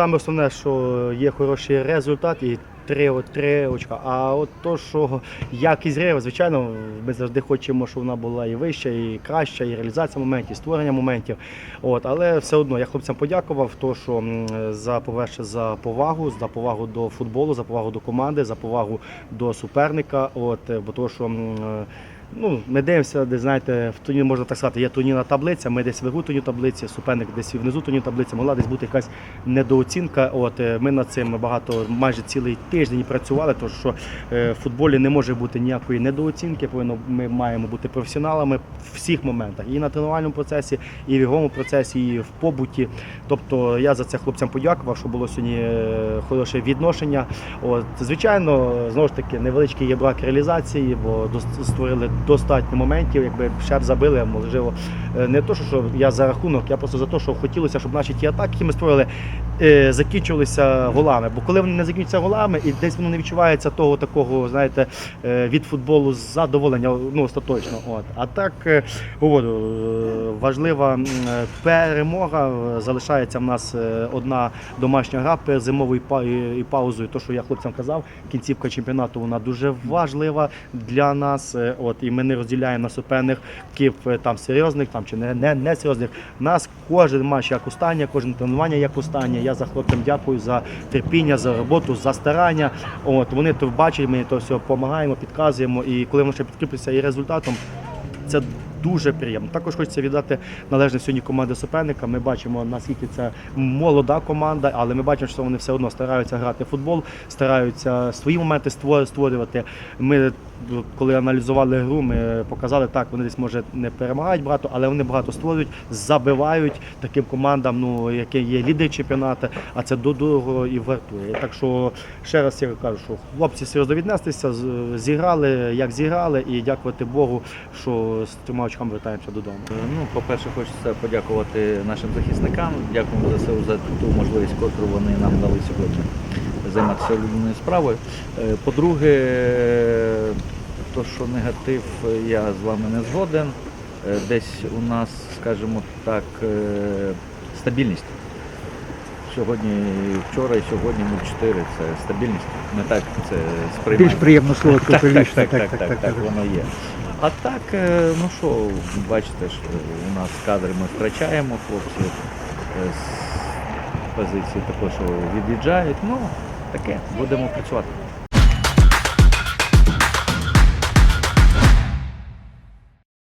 саме основне, що є хороший результат і три, три очка. А от то, що якість гри, звичайно, ми завжди хочемо, щоб вона була і вища, і краща, і реалізація моментів, і створення моментів. От, але все одно я хлопцям подякував, то, що за по-перше, за повагу, за повагу до футболу, за повагу до команди, за повагу до суперника. От, бо то, що Ну, ми дивимося, де знаєте, в турнірі можна так сказати, є турнірна таблиця, ми десь вверху турнірної таблиці, суперник десь внизу турнірної таблиці, могла десь бути якась недооцінка. От е, ми над цим багато, майже цілий тиждень працювали, тому що е, в футболі не може бути ніякої недооцінки. Повинно ми маємо бути професіоналами в всіх моментах, і на тренувальному процесі, і в ігровому процесі, і в побуті. Тобто я за це хлопцям подякував, що було сьогодні е, хороше відношення. От, звичайно, знову ж таки, невеличкий є брак реалізації, бо створили достатньо моментів, якби ще б забили, можливо, е, не то, що- я за рахунок, я просто за те, що хотілося, щоб наші ті атаки, які ми створили, е, закінчувалися голами. Бо коли вони не закінчуються голами, і десь воно не відчувається того такого, знаєте, е, від футболу задоволення, ну остаточно. От. А так говорю, важлива перемога. Залишається в нас одна домашня гра перед зимовою і паузою. То, що я хлопцям казав, кінцівка чемпіонату вона дуже важлива для нас. От і ми не розділяємо на суперників е, там серйозних, там чи не, не, не серйозних. Нас кожен матч як останнє, кожен тренування як останнє. Я за хлопцям дякую за терпіння, за роботу, за старання. От вони то бачать, ми то все допомагаємо, підказуємо. І коли воно ще підкріплюється і результатом, це дуже приємно. Також хочеться віддати належне сьогодні команди суперника. Ми бачимо, наскільки це молода команда, але ми бачимо, що вони все одно стараються грати в футбол, стараються свої моменти створювати. Ми, коли аналізували гру, ми показали, так, вони десь може не перемагають багато, але вони багато створюють, забивають таким командам, ну, які є лідери чемпіонату, а це до дорого і вартує. Так що ще раз я кажу, що хлопці серйозно віднестися, зіграли, як зіграли, і дякувати Богу, що з трьома очками вертаємося додому. Ну, по-перше, хочеться подякувати нашим захисникам. Дякуємо за це за ту можливість, яку вони нам дали сьогодні займатися улюбленою справою. Е, По-друге, е, то, що негатив, е, я з вами не згоден. Е, Десь у нас, скажімо так, е, стабільність. Сьогодні, вчора і сьогодні 0-4 це стабільність. Ми так це сприймаємо. Більш приємно слово Так, так, популістне. так, так, так, так, воно є. А так, е, ну що, бачите, що у нас кадри ми втрачаємо, хлопці е, з позиції також від'їжджають. Ну, таке, будемо працювати.